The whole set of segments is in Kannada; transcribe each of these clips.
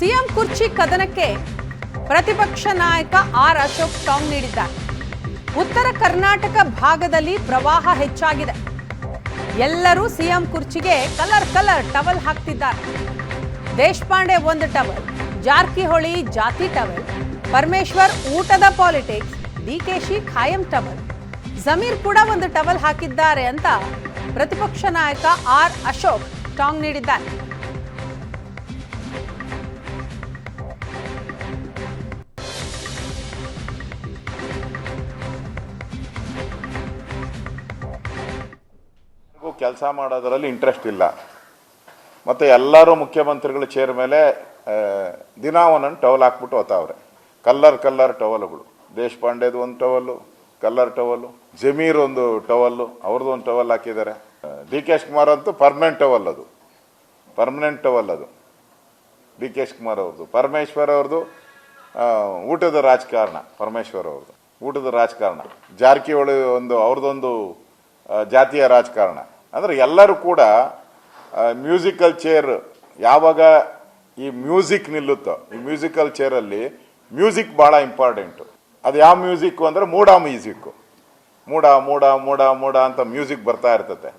ಸಿಎಂ ಕುರ್ಚಿ ಕದನಕ್ಕೆ ಪ್ರತಿಪಕ್ಷ ನಾಯಕ ಆರ್ ಅಶೋಕ್ ಟಾಂಗ್ ನೀಡಿದ್ದಾರೆ. ಉತ್ತರ ಕರ್ನಾಟಕ ಭಾಗದಲ್ಲಿ ಪ್ರವಾಹ ಹೆಚ್ಚಾಗಿದೆ. ಎಲ್ಲರೂ ಸಿಎಂ ಕುರ್ಚಿಗೆ ಕಲರ್ ಕಲರ್ ಟವಲ್ ಹಾಕ್ತಿದ್ದಾರೆ. ದೇಶಪಾಂಡೆ ಒಂದು ಟವಲ್, ಜಾರಕಿಹೊಳಿ ಜಾತಿ ಟವಲ್, ಪರಮೇಶ್ವರ್ ಊಟದ ಪಾಲಿಟಿಕ್ಸ್ ಡಿಕೆಶಿ ಖಾಯಂ ಟವಲ್, ಜಮೀರ್ ಕೂಡ ಒಂದು ಟವಲ್ ಹಾಕಿದ್ದಾರೆ ಅಂತ ಪ್ರತಿಪಕ್ಷ ನಾಯಕ ಆರ್ ಅಶೋಕ್ ಟಾಂಗ್ ನೀಡಿದ್ದಾರೆ. ಕೆಲಸ ಮಾಡೋದರಲ್ಲಿ ಇಂಟ್ರೆಸ್ಟ್ ಇಲ್ಲ. ಮತ್ತು ಎಲ್ಲರೂ ಮುಖ್ಯಮಂತ್ರಿಗಳ ಚೇರ್ ಮೇಲೆ ದಿನ ಒಂದೊಂದು ಟವಲ್ ಹಾಕ್ಬಿಟ್ಟು ಹೋತಾವ್ರೆ ಕಲ್ಲರ್ ಕಲ್ಲರ್ ಟವಲ್ಗಳು ದೇಶಪಾಂಡೆದು ಒಂದು ಟವಲ್ಲು ಕಲ್ಲರ್ ಟವಲ್ಲು ಜಮೀರ್ ಒಂದು ಟವಲ್ಲು ಅವ್ರದ್ದು ಒಂದು ಟವಲ್ ಹಾಕಿದ್ದಾರೆ. ಡಿ ಕೆ ಕುಮಾರ್ ಅಂತೂ ಪರ್ಮನೆಂಟ್ ಟವಲ್ ಅದು. ಪರ್ಮನೆಂಟ್ ಟವಲ್ ಅದು. ಡಿ ಕೆ ಕುಮಾರ್ ಅವ್ರದ್ದು ಪರಮೇಶ್ವರ್ ಅವ್ರದ್ದು ಊಟದ ರಾಜಕಾರಣ. ಪರಮೇಶ್ವರ್ ಅವ್ರದ್ದು ಊಟದ ರಾಜಕಾರಣ. ಜಾರಕಿಹೊಳಿ ಒಂದು ಅವ್ರದ್ದೊಂದು ಜಾತಿಯ ರಾಜಕಾರಣ. ಅಂದರೆ ಎಲ್ಲರೂ ಕೂಡ ಮ್ಯೂಸಿಕಲ್ ಚೇರ್ ಯಾವಾಗ ಈ ಮ್ಯೂಸಿಕ್ ನಿಲ್ಲುತ್ತೋ, ಈ ಮ್ಯೂಸಿಕಲ್ ಚೇರಲ್ಲಿ ಮ್ಯೂಸಿಕ್ ಭಾಳ ಇಂಪಾರ್ಟೆಂಟು ಅದು ಯಾವ ಮ್ಯೂಸಿಕ್ಕು ಅಂದರೆ ಮೂಡ ಮ್ಯೂಸಿಕ್ಕು ಮೂಡ ಮೂಡ ಮೂಡ ಮೂಡ ಅಂತ ಮ್ಯೂಸಿಕ್ ಬರ್ತಾ ಇರ್ತದೆ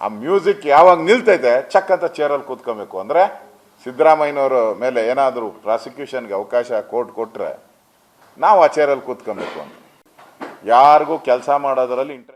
ಆ ಮ್ಯೂಸಿಕ್ ಯಾವಾಗ ನಿಲ್ತೈತೆ ಚಕ್ ಅಂತ ಚೇರಲ್ಲಿ ಕೂತ್ಕೋಬೇಕು. ಅಂದರೆ ಸಿದ್ದರಾಮಯ್ಯನವ್ರ ಮೇಲೆ ಏನಾದರೂ ಪ್ರಾಸಿಕ್ಯೂಷನ್ಗೆ ಅವಕಾಶ ಕೋರ್ಟ್ ಕೊಟ್ಟರೆ ನಾವು ಆ ಚೇರಲ್ಲಿ ಕೂತ್ಕೊಬೇಕು ಅಂತ. ಯಾರಿಗೂ ಕೆಲಸ ಮಾಡೋದರಲ್ಲಿ ಇಂಟ್ರೆಸ್ಟ್